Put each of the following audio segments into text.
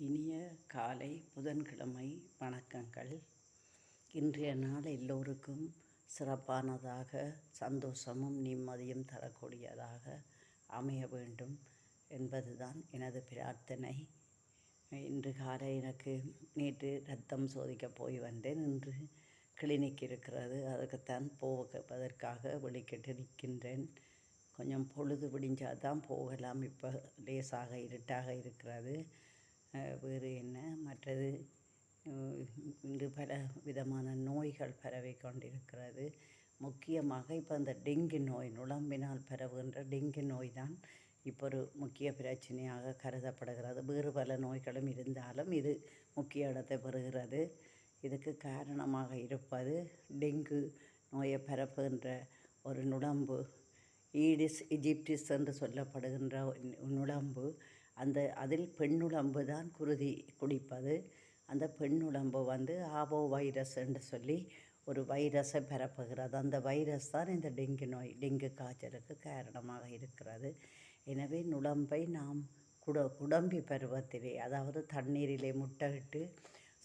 இனிய காலை புதன்கிழமை வணக்கங்கள். இன்றைய நாள் எல்லோருக்கும் சிறப்பானதாக சந்தோஷமும் நிம்மதியும் தரக்கூடியதாக அமைய வேண்டும் என்பதுதான் எனது பிரார்த்தனை. இன்று காலை எனக்கு நேற்று ரத்தம் சோதிக்க போய் வந்தேன். இன்று கிளினிக் இருக்கிறது. அதுக்குத்தான் போவதற்காக வெளிக்கிட்டு நிற்கின்றேன். கொஞ்சம் பொழுது விடிஞ்சால் தான் போகலாம். இப்போ லேசாக இருட்டாக இருக்கிறது. வேறு என்ன? மற்றது இன்று பல விதமான நோய்கள் பரவி கொண்டிருக்கிறது. முக்கியமாக இப்போ அந்த டெங்கு நோய் நுழம்பினால் பரவுகின்ற டெங்கு நோய் தான் இப்போ ஒரு முக்கிய பிரச்சனையாக கருதப்படுகிறது. வேறு பல நோய்களும் இருந்தாலும் இது முக்கிய இடத்தை பெறுகிறது. இதுக்கு காரணமாக இருப்பது டெங்கு நோயை பரப்புகின்ற ஒரு நுழம்பு ஈடிஸ் இஜிப்டிஸ் என்று சொல்லப்படுகின்ற நுழம்பு அந்த அதில் பெண்ணுளம்பு தான் குருதி குடிப்பது. அந்த பெண்ணுளம்பு வந்து ஆபோ வைரஸ் என்று சொல்லி ஒரு வைரஸை பரப்புகிறது. அந்த வைரஸ் தான் இந்த டெங்கு நோய் டெங்கு காய்ச்சலுக்கு காரணமாக இருக்கிறது. எனவே நுழம்பை நாம் குட குடம்பி பருவத்திலே அதாவது தண்ணீரிலே முட்டையிட்டு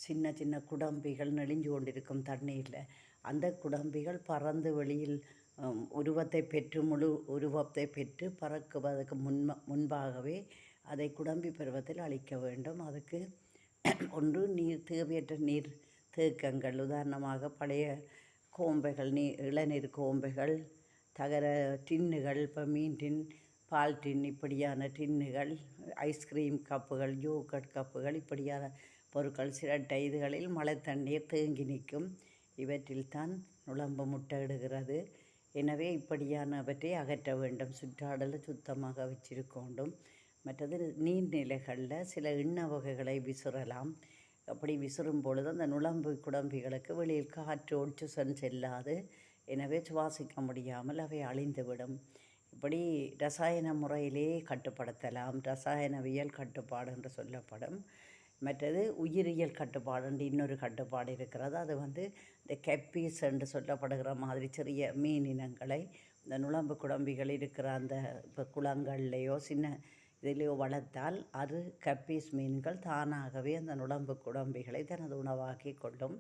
சின்ன சின்ன குடம்பிகள் நெளிஞ்சு கொண்டிருக்கும் தண்ணீரில் அந்த குடம்பிகள் பறந்து வெளியில் உருவத்தை பெற்று முழு உருவத்தை பெற்று பறக்குவதற்கு முன்ப முன்பாகவே அதை குடம்பி பருவத்தில் அழிக்க வேண்டும். அதுக்கு ஒன்று நீர் தேவையற்ற நீர் தேக்கங்கள். உதாரணமாக பழைய கோம்பைகள் நீ இளநீர் கோம்பைகள் தகர டின்னுகள் இப்போ மீன் டின் பால் டின் இப்படியான டின்னுகள் ஐஸ்கிரீம் கப்புகள் யோகட் கப்புகள் இப்படியான பொருட்கள் சிரட்டை இதுகளில் மழை தண்ணீர் தேங்கி நிற்கும். இவற்றில் தான் முட்டையிடுகிறது. எனவே இப்படியானவற்றை அகற்ற வேண்டும். சுற்றாடலை சுத்தமாக வச்சிருக்கோண்டும் மற்றது நீர்நிலைகளில் சில இன்ன வகைகளை விசிறலாம். அப்படி விசிறும் பொழுது அந்த நுளம்பு குடம்பிகளுக்கு வெளியில் காற்று ஒட்சுசன் செல்லாது. எனவே சுவாசிக்க முடியாமல் அவை அழிந்துவிடும். இப்படி ரசாயன முறையிலே கட்டுப்படுத்தலாம். ரசாயனவியல் கட்டுப்பாடு என்று சொல்லப்படும். மற்றது உயிரியல் கட்டுப்பாடு என்று இன்னொரு கட்டுப்பாடு இருக்கிறது. அது வந்து இந்த கெப்பீஸ் என்று சொல்லப்படுகிற மாதிரி சிறிய மீன் இனங்களை இந்த நுளம்பு குடம்பிகள் இருக்கிற அந்த இப்போ குளங்கள்லேயோ சின்ன இதிலேயோ வளர்த்தால் அது கப்பீஸ் மீன்கள் தானாகவே அந்த நுழம்பு குடம்பிகளை தனது உணவாக்கி கொள்ளும்.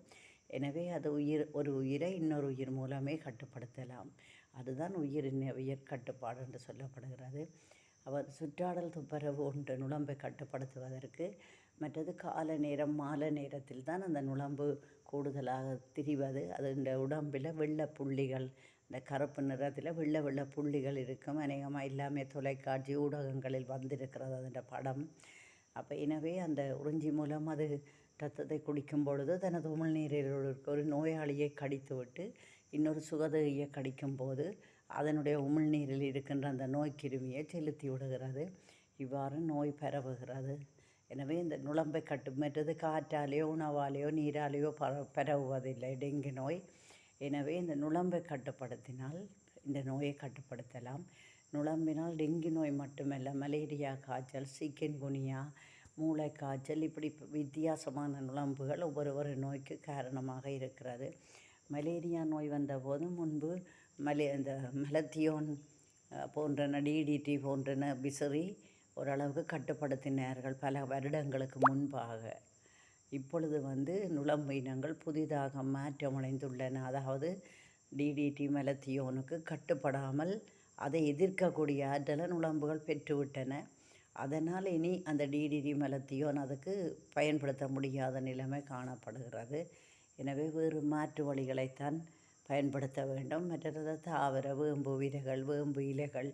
எனவே அது உயிர் ஒரு உயிரை இன்னொரு உயிர் மூலமே கட்டுப்படுத்தலாம். அதுதான் உயிரின் உயிர் கட்டுப்பாடு என்று சொல்லப்படுகிறது. அவர் சுற்றாடல் துப்புரவு ஒன்று நுழம்பை கட்டுப்படுத்துவதற்கு மற்றது காலை நேரம் மாலை நேரத்தில் தான் அந்த நுழம்பு கூடுதலாக திரிவது. அது இந்த உடம்பில் வெள்ளை புள்ளிகள் இந்த கருப்பு நிறத்தில் வெள்ளை வெள்ளை புள்ளிகள் இருக்கும். அநேகமாக எல்லாமே தொலைக்காட்சி ஊடகங்களில் வந்திருக்கிறது அதன் படம். அப்போ எனவே அந்த உறிஞ்சி மூலம் அது ரத்தத்தை குடிக்கும் பொழுது தனது உமிழ்நீரில் ஒரு நோயாளியை கடித்துவிட்டு இன்னொரு சுகதையை கடிக்கும் போது அதனுடைய உமிழ்நீரில் இருக்கின்ற அந்த நோய் கிருமியை செலுத்தி விடுகிறது. இவ்வாறு நோய் பரவுகிறது. எனவே இந்த நுளம்பை கட்டுமற்றது காற்றாலேயோ உணவாலேயோ நீராலேயோ பர பரவுவதில்லை. டெங்கு நோய். எனவே இந்த நுழம்பை கட்டுப்படுத்தினால் இந்த நோயை கட்டுப்படுத்தலாம். நுழம்பினால் டெங்கு நோய் மட்டுமல்ல மலேரியா காய்ச்சல் சிக்கன் குனியா மூளை காய்ச்சல் இப்படி வித்தியாசமான நுழம்புகள் ஒவ்வொரு ஒரு நோய்க்கு காரணமாக இருக்கிறது. மலேரியா நோய் வந்தபோது முன்பு மலே இந்த மலத்தியோன் போன்றன டிடிடி போன்றன விசிறி ஓரளவுக்கு கட்டுப்படுத்தினார்கள் பல வருடங்களுக்கு முன்பாக. இப்பொழுது வந்து நுழம்பு இனங்கள் புதிதாக மாற்றமடைந்துள்ளன. அதாவது டிடிடி மலத்தியோனுக்கு கட்டுப்படாமல் அதை எதிர்க்கக்கூடிய ஆற்றலை நுழம்புகள் பெற்றுவிட்டன. அதனால் இனி அந்த டிடிடி மலத்தியோன் அதுக்கு பயன்படுத்த முடியாத நிலைமை காணப்படுகிறது. எனவே வேறு மாற்று வழிகளைத்தான் பயன்படுத்த வேண்டும். மற்றது தாவர வேம்பு விதைகள் வேம்பு இலைகள்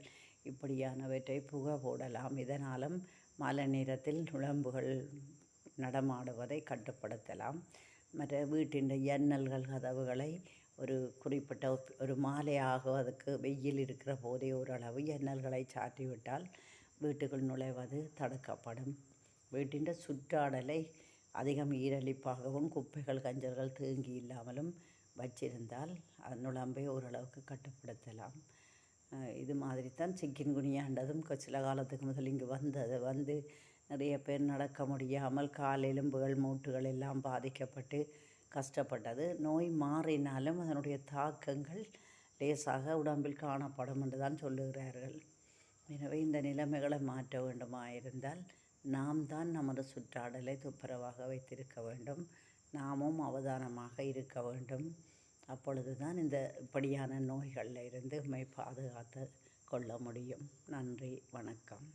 இப்படியானவற்றை புகை போடலாம். இதனாலும் மழை நேரத்தில் நுழம்புகள் நடமாடுவதை கட்டுப்படுத்தலாம். மற்ற வீட்டின் ஜன்னல்கள் கதவுகளை ஒரு குறிப்பிட்ட ஒரு மாலை ஆகுவதற்கு வெயில் இருக்கிற போதே ஓரளவு ஜன்னல்களை சாற்றிவிட்டால் வீட்டுக்குள் நுழைவது தடுக்கப்படும். வீட்டின் சுற்றாடலை அதிகம் ஈரலிப்பாகவும் குப்பைகள் கஞ்சல்கள் தேங்கி இல்லாமலும் வச்சிருந்தால் அது நுழம்பை ஓரளவுக்கு கட்டுப்படுத்தலாம். இது மாதிரி தான் சிக்கன் குனியாண்டதும் சில காலத்துக்கு முதல் இங்கு வந்தது வந்து நிறைய பேர் நடக்க முடியாமல் கால் எலும்புகள் மூட்டுகள் எல்லாம் பாதிக்கப்பட்டு கஷ்டப்பட்டது. நோய் மாறினாலும் அதனுடைய தாக்கங்கள் லேசாக உடம்பில் காணப்படும் என்று தான் சொல்லுகிறார்கள். எனவே இந்த நிலைமைகளை மாற்ற வேண்டுமா இருந்தால் நாம் தான் நமது சுற்றாடலை துப்புரவாக வைத்திருக்க வேண்டும். நாமும் அவதானமாக இருக்க வேண்டும். அப்பொழுது தான் இந்த இப்படியான நோய்களில் இருந்து நம்மை பாதுகாத்து கொள்ள முடியும். நன்றி வணக்கம்.